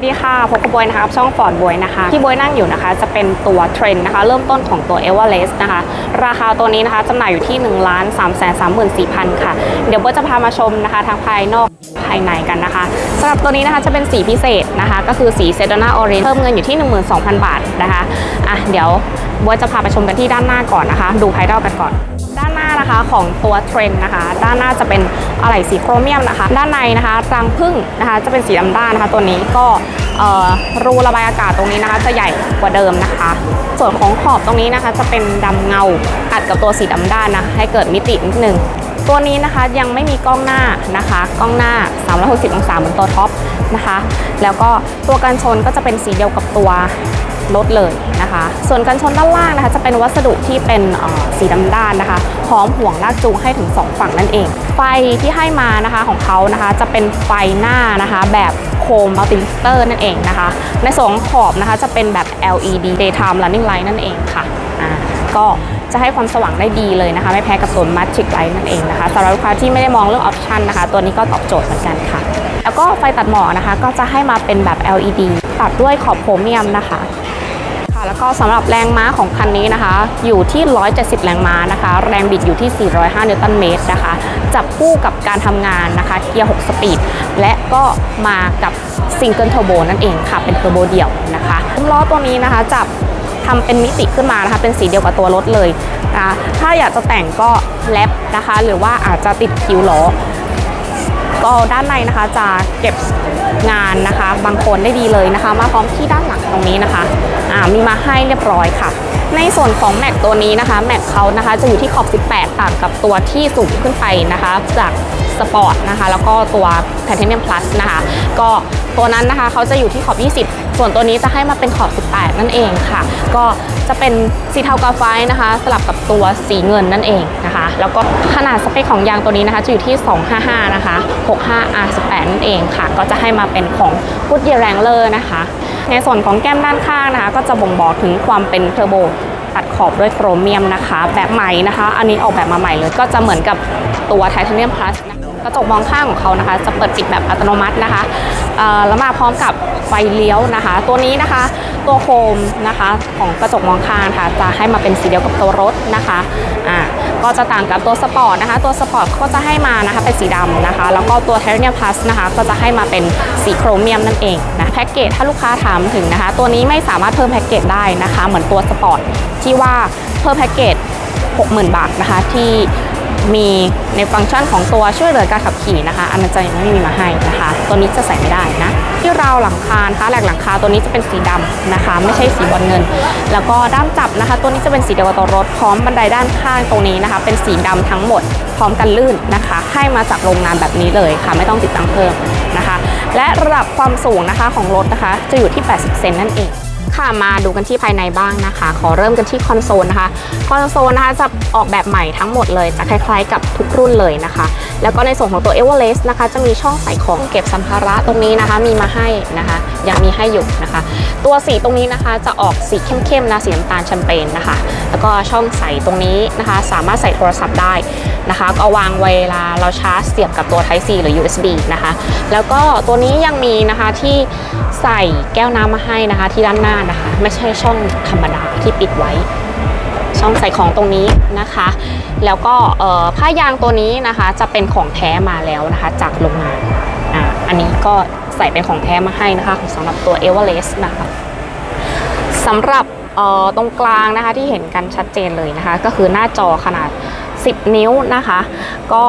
สวัสดีค่ะพบกับบวยนะคะกับช่องฟอร์ดบวยนะคะ ที่บวยนั่งอยู่นะคะ จะเป็นตัวเทรนด์นะคะ เริ่มต้นของตัว e v e r e s t นะคะ ราคาตัวนี้นะคะจำหน่ายอยู่ที่1 3 3 3 4 0 0 0ค่ะ เดี๋ยวบวยจะพามาชมนะคะ ทั้งภายนอกภายในกันนะคะสำหรับตัวนี้นะคะจะเป็นสีพิเศษนะคะ ก็คือสีเซด o นาออเรนเพิ่มเงินอยู่ที่ 12,000 บาทนะคะอะเดี๋ยวบวยจะพาไปชมกันที่ด้านหน้าก่อนนะคะ ดูภายนอกกันก่อน นะคะของตัวเทรนนะคะ ด้านหน้าจะเป็นอะไหล่สีโครเมียมนะคะ ด้านในนะคะรังพึ่งนะคะ จะเป็นสีดำด้านนะคะ ตัวนี้ก็รูระบายอากาศตรงนี้นะคะ จะใหญ่กว่าเดิมนะคะ ส่วนของขอบตรงนี้นะคะ จะเป็นดำเงาอัดกับตัวสีดำด้านนะให้เกิดมิตินิดนึงตัวนี้นะคะยังไม่มีกล้องหน้านะคะกล้องหน้า 360 องศาบนตัวท็อปนะคะ แล้วก็ตัวกันชนก็จะเป็นสีเดียวกับตัว รถเลยนะคะ ส่วนกันชนด้านล่างนะคะ จะเป็นวัสดุที่เป็นสีดำด้านนะคะ พร้อมห่วงลากจูงให้ถึง 2 ฝั่งนั่นเอง ไฟที่ให้มานะคะของเขานะคะ จะเป็นไฟหน้านะคะแบบโคมมัลติลิสเตอร์นั่นเองนะคะ ในส่วนของขอบนะคะจะเป็นแบบ LED daytime running light นั่นเองค่ะอ่าก็จะให้ความสว่างได้ดีเลยนะคะ ไม่แพ้กับตัวมั g ชิกไลท์นั่นเองนะคะสำหรับลูกค้าที่ไม่ได้มองเรื่องออปชันนะคะ ตัวนี้ก็ตอบโจทย์เหมือนกันค่ะ แล้วก็ไฟตัดหมอกนะคะ ก็จะให้มาเป็นแบบ LED ตัดด้วยขอบโครเมียมนะคะ ค่ะแล้วก็สำหรับแรงม้าของคันนี้นะคะ อยู่ที่ 170 แรงม้านะคะ แรงบิดอยู่ที่ 405 นิวตันเมตรนะคะ จับคู่กับการทำงานนะคะ เกียร์ 6 สปีด และก็มากับซิงเกิลเทอร์โบนั่นเองค่ะ เป็นเทอร์โบเดี่ยวนะคะซุ้มล้อตัวนี้นะคะจับทำเป็นมิติขึ้นมานะคะ เป็นสีเดียวกับตัวรถเลยนะคะถ้าอยากจะแต่งก็แลปนะคะ หรือว่าอาจจะติดคิ้วล้อ ก็ด้านในนะคะจะเก็บงานนะคะ บางคนได้ดีเลยนะคะ มาพร้อมที่ด้านหลังตรงนี้นะคะอ่ามีมาให้เรียบร้อยค่ะ ในส่วนของแม็กตัวนี้นะคะแม็กเขานะคะจะอยู่ที่ขอบ 18 ต่างกับตัวที่สูงขึ้นไปนะคะ จากสปอร์ตนะคะ แล้วก็ตัวไทเทเนียมพลัสนะคะ ก็ตัวนั้นนะคะเขาจะอยู่ที่ขอบ 20 ส่วนตัวนี้จะให้มาเป็นขอบ 18 นั่นเองค่ะ ก็ จะเป็นสีเทากาไฟนะคะ สลับกับตัวสีเงินนั่นเองนะคะ แล้วก็ขนาดสเปคของยางตัวนี้นะคะจะอยู่ที่ 255 นะคะ 65 R18 นั่นเองค่ะ ก็จะให้มาเป็นของ Goodyear Wrangler นะคะ ในส่วนของแก้มด้านข้างนะคะ ก็จะบ่งบอกถึงความเป็นเทอร์โบตัดขอบด้วยโครเมียมนะคะ แบบใหม่นะคะ อันนี้ออกแบบมาใหม่เลย ก็จะเหมือนกับตัวไทเทเนียมพลัสกระจกมองข้างของเขานะคะ จะเปิดปิดแบบอัตโนมัตินะคะแล้วมาพร้อมกับไฟเลี้ยวนะคะ ตัวนี้นะคะ ตัวโคมนะคะ ของกระจกมองข้างค่ะ จะให้มาเป็นสีเดียวกับตัวรถนะคะอ่าก็จะต่างกับตัวสปอร์ตนะคะ ตัวสปอร์ตก็จะให้มานะคะเป็นสีดำนะคะ แล้วก็ตัว t e r r a n i a Plus นะคะ ก็จะให้มาเป็นสีโครเมียมนั่นเองนะแพ็กเกจถ้าลูกค้าถามถึงนะคะ ตัวนี้ไม่สามารถเพิ่มแพ็กเกจได้นะคะ เหมือนตัวสปอร์ตที่ว่าเพิ่มแพ็กเกจ60,000 บาทนะคะที่ มีในฟังก์ชันของตัวช่วยเหลือการขับขี่นะคะ อันนั้นจะยังไม่มีมาให้นะคะ ตัวนี้จะใส่ไม่ได้นะ ที่ราวหลังคานะคะแหลกหลังคาตัวนี้จะเป็นสีดำนะคะ ไม่ใช่สีบอลเงิน แล้วก็ด้ามจับนะคะ ตัวนี้จะเป็นสีเดียวกับตัวรถพร้อมบันไดด้านข้างตรงนี้นะคะ เป็นสีดำทั้งหมด พร้อมกันลื่นนะคะ ให้มาจากโรงงานแบบนี้เลยค่ะ ไม่ต้องติดตั้งเพิ่มนะคะ และระดับความสูงนะคะของรถนะคะ จะอยู่ที่ 80 เซนนั่นเอง ค่ะมาดูกันที่ภายในบ้างนะคะ ขอเริ่มกันที่คอนโซลนะคะ คอนโซลนะคะจะออกแบบใหม่ทั้งหมดเลย จะคล้ายๆกับทุกรุ่นเลยนะคะ แล้วก็ในส่วนของตัว e v e r e s t นะคะ จะมีช่องใส่ของเก็บสัมภาระตรงนี้นะคะ มีมาให้นะคะยังมีให้อยู่นะคะ ตัวสีตรงนี้นะคะจะออกสีเข้มๆนะสีน้ำตาลแชมเปญนะคะ แล้วก็ช่องใส่ตรงนี้นะคะ สามารถใส่โทรศัพท์ได้นะคะ ก็วางเวลาเราชาร์จเสียบกับตัว Type C หรือ USB นะคะ แล้วก็ตัวนี้ยังมีนะคะที่ใส่แก้วน้ำมาให้นะคะที่ด้านหน้านะคะ ไม่ใช่ช่องธรรมดาที่ปิดไว้ช่องใส่ของตรงนี้นะคะ แล้วก็ผ้ายางตัวนี้นะคะจะเป็นของแท้มาแล้วนะคะ จากโรงงานอ่าอันนี้ก็ ใส่เป็นของแท้มาให้นะคะสำหรับตัว e v e r e s t นะคะสำหรับออตรงกลางนะคะที่เห็นกันชัดเจนเลยนะคะ ก็คือหน้าจอขนาด 10 นิ้วนะคะ ก็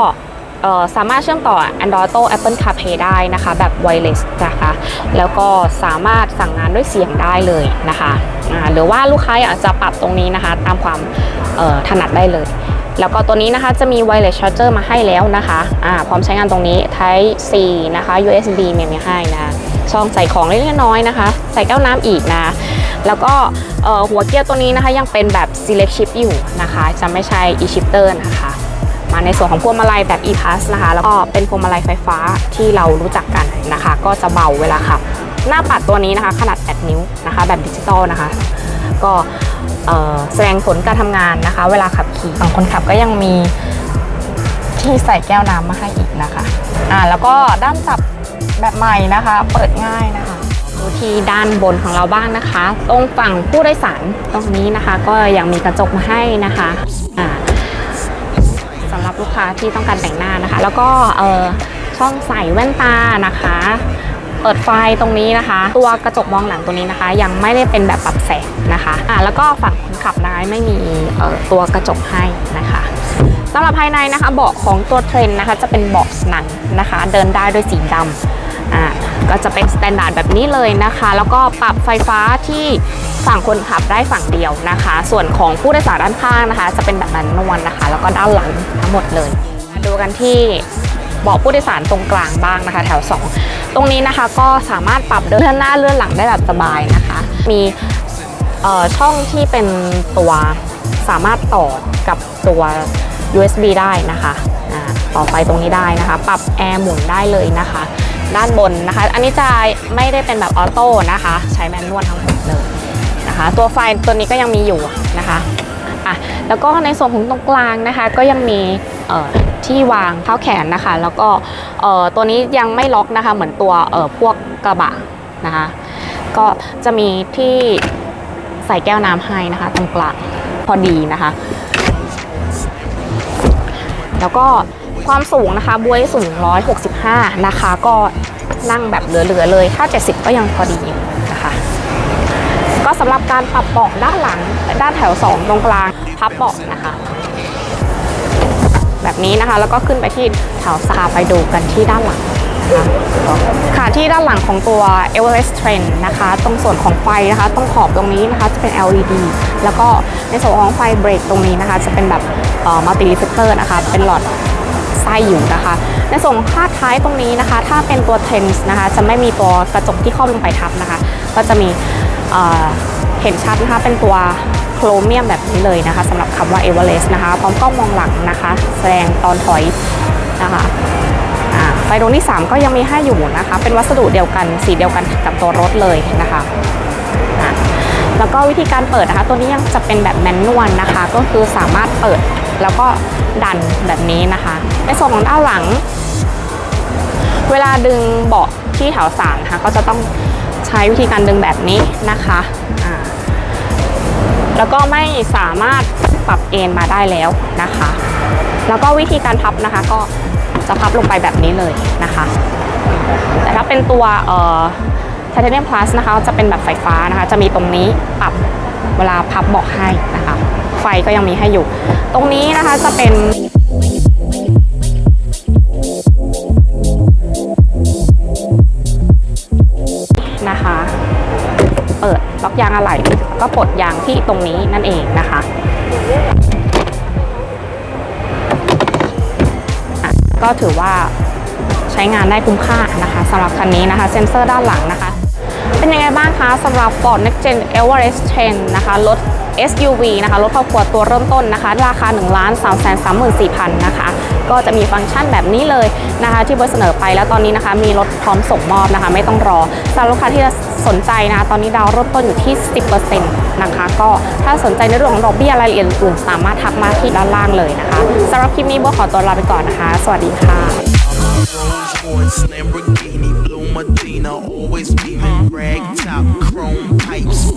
สามารถเชื่อมต่อ Android Auto Apple CarPlay ได้นะคะ แบบ wireless นะคะ แล้วก็สามารถสั่งงานด้วยเสียงได้เลยนะคะ หรือว่าลูกค้าอยากจะปรับตรงนี้นะคะ ตามความถนัดได้เลย แล้วก็ตัวนี้นะคะจะมี wireless charger มาให้แล้วนะคะอ่าพร้อมใช้งานตรงนี้ Type C นะคะ USB มีมาให้นะช่องใส่ของเล็กๆน้อยๆนะคะ ใส่แก้วน้ำอีกนะ แล้วก็หัวเกียร์ตัวนี้นะคะยังเป็นแบบ select shift อยู่นะคะ จะไม่ใช่ e shifter นะคะ มาในส่วนของพวงมาลัยแบบ e-pass นะคะ แล้วก็เป็นพวงมาลัยไฟฟ้าที่เรารู้จักกันนะคะ ก็จะเบาเวลาขับ หน้าปัดตัวนี้นะคะ ขนาด 8 นิ้วนะคะ แบบดิจิตอลนะคะ ก็แสดงผลการทำงานนะคะ เวลาขับขี่ฝั่งคนขับก็ยังมีที่ใส่แก้วน้ำมาให้อีกนะคะอ่าแล้วก็ด้ามจับแบบใหม่นะคะ เปิดง่ายนะคะดูที่ด้านบนของเราบ้างนะคะ ตรงฝั่งผู้โดยสารตรงนี้นะคะ ก็ยังมีกระจกมาให้นะคะอ่าสำหรับลูกค้าที่ต้องการแต่งหน้านะคะ แล้วก็เออช่องใส่แว่นตานะคะ เปิดไฟตรงนี้นะคะ ตัวกระจกมองหลังตัวนี้นะคะ ยังไม่ได้เป็นแบบปรับแสงนะคะอ่าแล้วก็ฝั่งคนขับนะคะไม่มีเอ่อตัวกระจกให้นะคะสำหรับภายในนะคะเบาะของตัวเทรนนะคะ จะเป็นเบาะหนังนะคะ เดินได้ด้วยสีดำอ่าก็จะเป็นสแตนดาร์ดแบบนี้เลยนะคะ แล้วก็ปรับไฟฟ้าที่ฝั่งคนขับได้ฝั่งเดียวนะคะ ส่วนของผู้โดยสารด้านข้างนะคะ จะเป็นแบบนั้นนวลนะคะ แล้วก็ด้านหลังทั้งหมดเลย ดูกันที่ เบาะผู้โดยสารตรงกลางบ้างนะคะ แถว 2 ตรงนี้นะคะก็สามารถปรับเลื่อนหน้าเลื่อนหลังได้แบบสบายนะคะ มีช่องที่เป็นตัวสามารถต่อกับตัว USB ได้นะคะต่อไฟตรงนี้ได้นะคะ ปรับแอร์หมุนได้เลยนะคะ ด้านบนนะคะ อันนี้จะไม่ได้เป็นแบบออโต้นะคะ ใช้แมนนวลทั้งหมดเลยนะคะ ตัวไฟตัวนี้ก็ยังมีอยู่นะคะอะแล้วก็ในส่วนของตรงกลางนะคะ ก็ยังมีเอ่อ ที่วางเท้าแขนนะคะ แล้วก็ตัวนี้ยังไม่ล็อกนะคะ เหมือนตัวพวกกระบะนะคะ ก็จะมีที่ใส่แก้วน้ำให้นะคะ ตรงกลางพอดีนะคะ แล้วก็ความสูงนะคะบวยสูง 165 นะคะ ก็นั่งแบบเหลือๆเลย ถ้า 70 ก็ยังพอดีนะคะ ก็สำหรับการปรับเบาะด้านหลัง ด้านแถว 2 ตรงกลางพับเบาะนะคะ แบบนี้นะคะ แล้วก็ขึ้นไปที่แถวสาไปดูกันที่ด้านหลังค่ะที่ด้านหลังของตัว Everest Trend นะคะ ตรงส่วนของไฟนะคะ ตรงขอบตรงนี้นะคะจะเป็น LED แล้วก็ในส่วนของไฟเบรกตรงนี้นะคะ จะเป็นแบบมัลติรีเฟเตอร์นะคะ เป็นหลอดไส้อยู่นะคะ ในส่วนของคาดท้ายตรงนี้นะคะ ถ้าเป็นตัวเทนส์นะคะ จะไม่มีตัวกระจกที่ครอบลงไปทับนะคะ ก็จะมี เห็นชัดนะคะเป็นตัวโครเมียมแบบนี้เลยนะคะสำหรับคำว่า e v e r e s t นะคะ พร้อมกล้องมองหลังนะคะ แสดงตอนถอยนะคะไฟดวงที่ 3 ก็ยังมีให้อยู่นะคะ เป็นวัสดุเดียวกันสีเดียวกันกับตัวรถเลยนะคะะแล้วก็วิธีการเปิดนะคะ ตัวนี้ยังจะเป็นแบบแมนนวลนะคะ ก็คือสามารถเปิดแล้วก็ดันแบบนี้นะคะ ในส่วนของด้านหลัง เวลาดึงเบาะที่แถวสามนะคะก็จะต้องใช้วิธีการดึงแบบนี้นะคะ แล้วก็ไม่สามารถปรับเอนมาได้แล้วนะคะ แล้วก็วิธีการพับนะคะก็จะพับลงไปแบบนี้เลยนะคะ แต่ถ้าเป็นตัวเอ่อ Titanium Plus นะคะจะเป็นแบบไฟฟ้านะคะ จะมีตรงนี้ปรับเวลาพับเบาะให้นะคะ ไฟก็ยังมีให้อยู่ ตรงนี้นะคะจะเป็นนะคะ เปิดล็อกยางอะไหล่ ก็ปลดยางที่ตรงนี้นั่นเองนะคะก็ถือว่าใช้งานได้คุ้มค่านะคะสำหรับคันนี้นะคะ เซ็นเซอร์ด้านหลังนะคะ เป็นยังไงบ้างคะสำหรับ Ford Next Gen Everest 10 นะคะ รถ SUV นะคะ รถครอบครัวตัวเริ่มต้นนะคะ ราคา 1 3 3 4 0 0 0 นะคะ ก็จะมีฟังก์ชันแบบนี้เลยนะคะ ที่บริเสนอไปแล้วตอนนี้นะคะ มีรถพร้อมส่งมอบนะคะ ไม่ต้องรอสำหรับลูกค้าที่สนใจนะคะ ตอนนี้ดาวเริ่มต้นอยู่ที่ 10%นะคะ ก็ถ้าสนใจในเรื่องของดอกเบี้ยรายละเอียดอื่นๆสามารถทักมาที่ด้านล่างเลยนะคะสำหรับคลิปนี้โบขอตัวลาไปก่อนนะคะ สวัสดีค่ะ Medina, always beaming, rag top, chrome pipes.